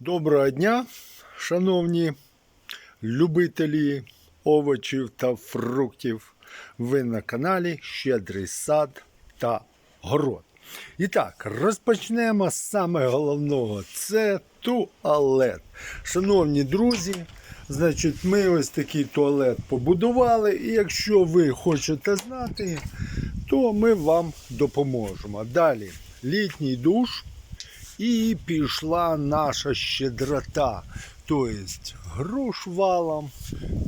Доброго дня, шановні любителі овочів та фруктів. Ви на каналі Щедрий сад та город. І так, розпочнемо з саме головного це туалет. Шановні друзі, значить, ми ось такий туалет побудували. І якщо ви хочете знати, то ми вам допоможемо. Далі літній душ. І пішла наша щедрота. Тобто груш валом,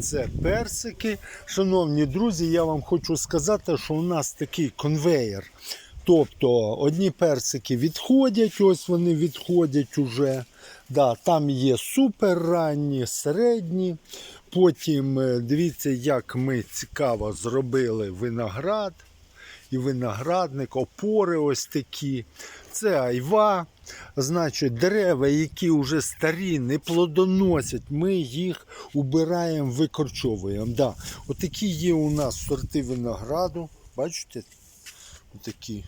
це персики. Шановні друзі, я вам хочу сказати, що у нас такий конвейер. Тобто одні персики відходять, ось вони відходять уже. Да, там є супер ранні, середні. Потім е, дивіться, як ми цікаво зробили виноград і виноградник, опори ось такі. Це айва. Значить, дерева, які вже старі, не плодоносять, ми їх убираємо, викорчовуємо. Да. Отакі є у нас сорти винограду. Бачите? Отакі.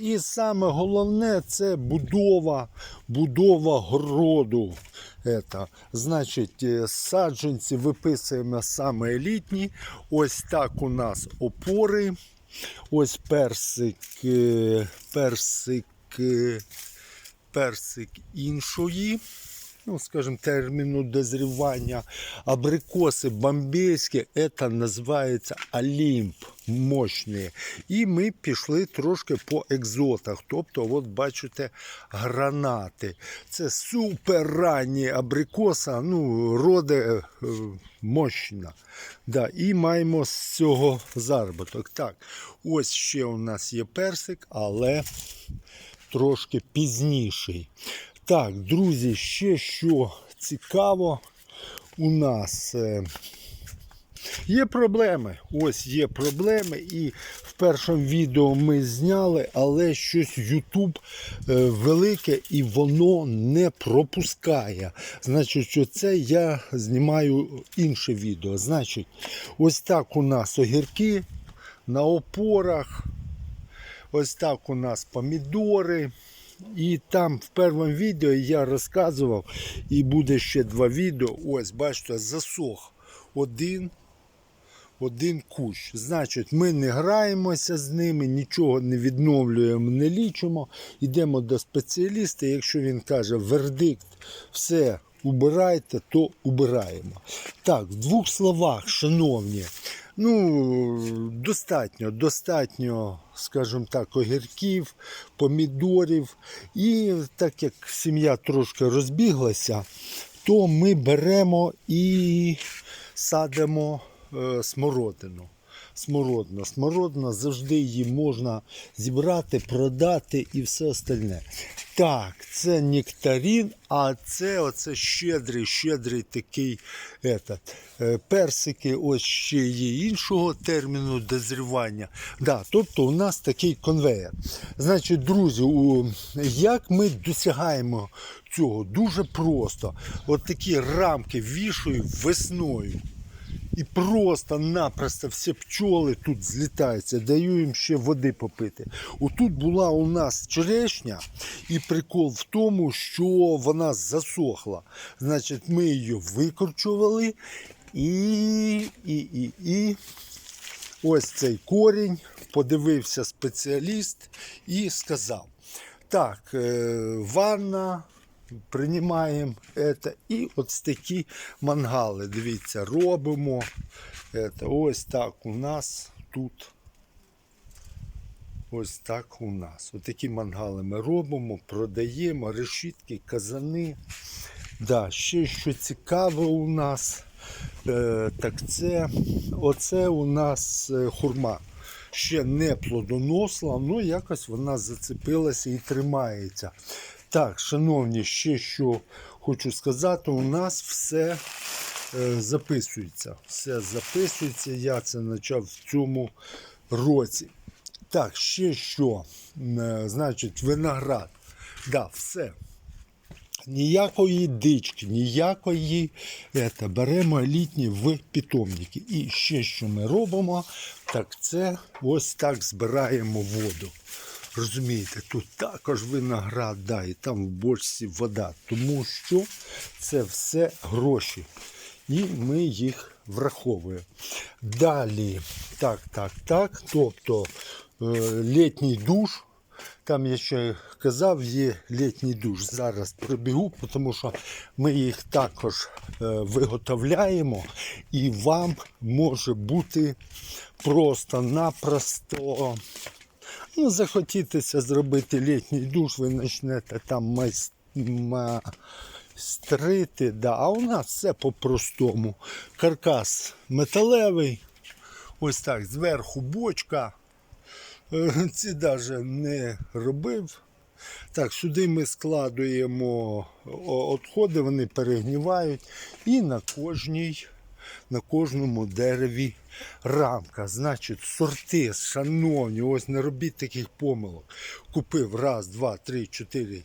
І саме головне це будова, будова городу. Это. Значить, е, саджанці виписуємо саме елітні. Ось так у нас опори. Ось персик, е, персик, е, персик іншої. Ну, скажімо, терміну дозрівання. Абрикоси бомбейські, це називається Олімп мощні. І ми пішли трошки по екзотах. Тобто, от бачите, гранати. Це супер ранні абрикоса, ну, роде е, мощна. Да, і маємо з цього заробіток. Так, ось ще у нас є персик, але трошки пізніший. Так, друзі, ще що цікаво, у нас е, є проблеми. Ось є проблеми. І в першому відео ми зняли, але щось YouTube е, велике і воно не пропускає. Значить, що це я знімаю інше відео. Значить, ось так у нас огірки на опорах. Ось так у нас помідори. І там в першому відео я розказував, і буде ще два відео. Ось, бачите, засох один, один кущ. Значить, ми не граємося з ними, нічого не відновлюємо, не лічимо. Йдемо до спеціаліста. Якщо він каже вердикт, все. Убирайте, то убираємо. Так, в двох словах, шановні, ну, достатньо, достатньо, скажімо так, огірків, помідорів. І так як сім'я трошки розбіглася, то ми беремо і садимо е, смородину. Смородина. Смородина завжди її можна зібрати, продати і все остальне. Так, це нектарин, а це оце щедрий, щедрий такий этот, е, персики, ось ще є іншого терміну дозрівання. Да, тобто у нас такий конвейер. Значить, друзі, як ми досягаємо цього? Дуже просто. От такі рамки вішаю весною. І просто-напросто всі пчоли тут злітаються, даю їм ще води попити. Отут була у нас черешня, і прикол в тому, що вона засохла. Значить, ми її викорчували і, і, і, і ось цей корінь, подивився спеціаліст і сказав: так, е, ванна. Приймаємо це і ось такі мангали. Дивіться, робимо. Це, ось так у нас тут. Ось так у нас. Ось такі мангали ми робимо, продаємо, решітки, казани. Да, ще що цікаве у нас, е, так це оце у нас е, хурма. Ще не плодоносла, але якось вона зацепилася і тримається. Так, шановні, ще що хочу сказати, у нас все е, записується. Все записується. Я це почав в цьому році. Так, ще що. Е, Значить, виноград. Да, все. Ніякої дички, ніякої ета, беремо літні в питомники. І ще що ми робимо, так це ось так збираємо воду. Розумієте, тут також виноград, да, і там в бочці вода, тому що це все гроші. І ми їх враховуємо. Далі, так, так, так. Тобто е, літній душ. Там я ще казав, є літній душ. Зараз пробігу, тому що ми їх також е, виготовляємо, і вам може бути просто-напросто. Ну, захотітеся зробити літній душ, ви почнете там майс- майстрити. Да. А у нас все по-простому. Каркас металевий, ось так, зверху бочка. Е, Ці навіть не робив. Так, сюди ми складуємо відходи, вони перегнівають. І на кожній, на кожному дереві рамка. Значить, сорти, шановні, ось не робіть таких помилок. Купив раз, два, три, чотири,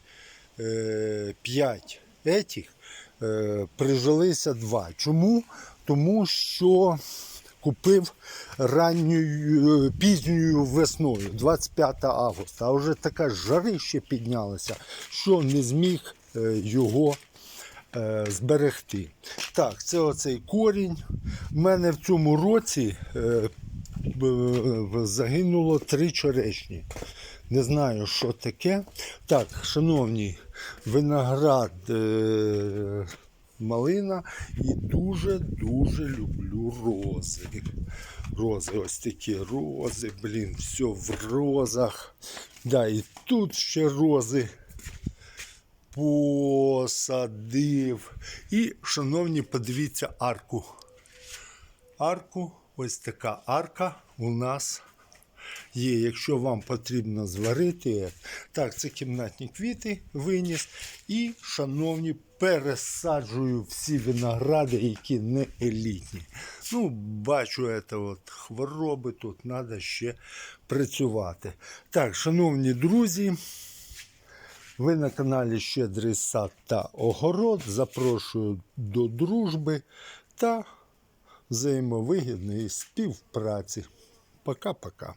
е, п'ять етіх, е, прижилися два. Чому? Тому що купив ранньою пізньою весною, 25 августа, а вже така жарище піднялася, що не зміг е, його е, зберегти. Так, це оцей корінь. У мене в цьому році е, загинуло три черешні. Не знаю, що таке. Так, шановні, виноград е, малина і дуже-дуже люблю рози. Рози, ось такі рози, блін, все в розах. Да, і тут ще рози посадив. І, шановні, подивіться арку. Арку, ось така арка у нас є. Якщо вам потрібно зварити, так, це кімнатні квіти виніс. І, шановні, пересаджую всі виногради, які не елітні. Ну, бачу, це от хвороби, тут треба ще працювати. Так, шановні друзі. Ви на каналі Щедрий сад та огород. Запрошую до дружби та взаємовигідної співпраці. Пока-пока.